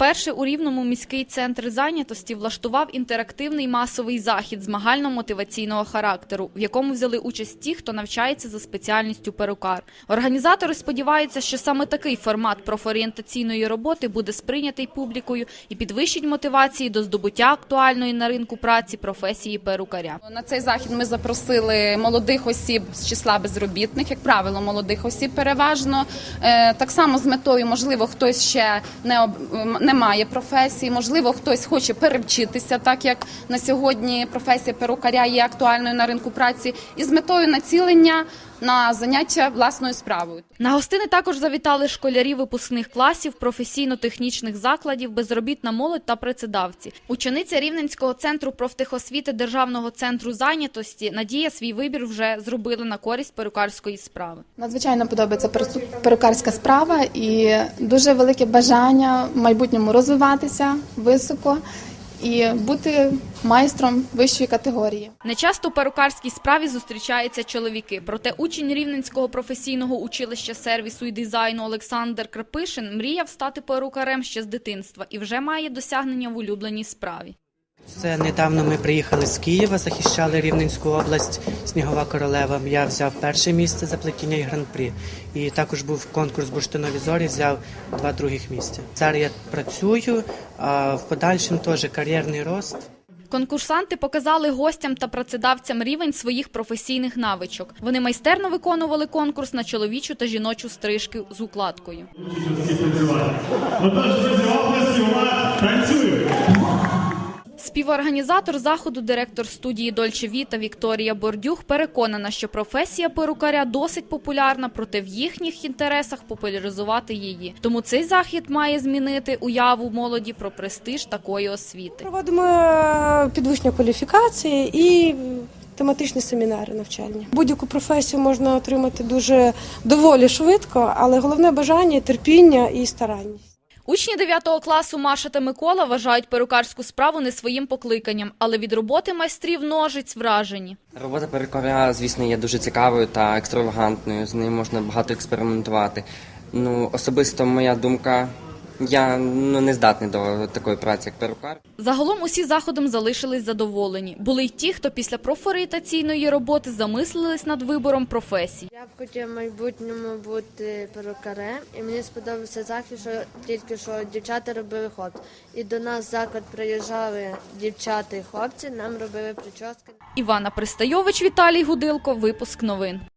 Вперше у Рівному міський центр зайнятості влаштував інтерактивний масовий захід змагально-мотиваційного характеру, в якому взяли участь ті, хто навчається за спеціальністю перукар. Організатори сподіваються, що саме такий формат профорієнтаційної роботи буде сприйнятий публікою і підвищить мотивації до здобуття актуальної на ринку праці професії перукаря. На цей захід ми запросили молодих осіб з числа безробітних, як правило, молодих осіб переважно. Е, Так само з метою, можливо, хтось ще не, об- м, не має професії, можливо, хтось хоче перевчитися, так як на сьогодні професія перукаря є актуальною на ринку праці, і з метою націлення на заняття власною справою. На гостини також завітали школярі випускних класів, професійно-технічних закладів, безробітна молодь та працедавці. Учениця Рівненського центру профтехосвіти Державного центру зайнятості Надія свій вибір вже зробила на користь перукарської справи. Надзвичайно подобається перу- перукарська справа і дуже велике бажання в майбутньому розвиватися високо і бути майстром вищої категорії. Нечасто у перукарській справі зустрічаються чоловіки. Проте учень Рівненського професійного училища сервісу і дизайну Олександр Крапишин мріяв стати перукарем ще з дитинства і вже має досягнення в улюбленій справі. Це недавно ми приїхали з Києва, захищали Рівненську область Снігова королева. Я взяв перше місце за плетіння і гран-прі. І також був конкурс бурштинові зорі, взяв два других місця. Зараз я працюю, а в подальшому теж кар'єрний рост. Конкурсанти показали гостям та працедавцям рівень своїх професійних навичок. Вони майстерно виконували конкурс на чоловічу та жіночу стрижки з укладкою. Отож, вона працює. Співорганізатор заходу, директор студії Дольче Віта Вікторія Бордюх переконана, що професія перукаря досить популярна, проте в їхніх інтересах популяризувати її. Тому цей захід має змінити уяву молоді про престиж такої освіти. Проводимо е, підвищення кваліфікації і тематичні семінари навчальні. Будь-яку професію можна отримати дуже доволі швидко, але головне бажання, терпіння і старанність. Учні 9 класу Маша та Микола вважають перукарську справу не своїм покликанням, але від роботи майстрів ножиць вражені. Робота перукаря, звісно, є дуже цікавою та екстравагантною. З нею можна багато експериментувати. Ну, особисто моя думка, я ну, не здатний до такої праці, як перукар. Загалом усі заходом залишились задоволені. Були й ті, хто після профорієнтаційної роботи замислились над вибором професій. Я б хотів в майбутньому бути перукарем, і мені сподобався захід, що тільки що дівчата робили хлопці. І до нас в заклад приїжджали дівчата і хлопці, нам робили прически. Івана Пристайович, Віталій Гудилко. Випуск новин.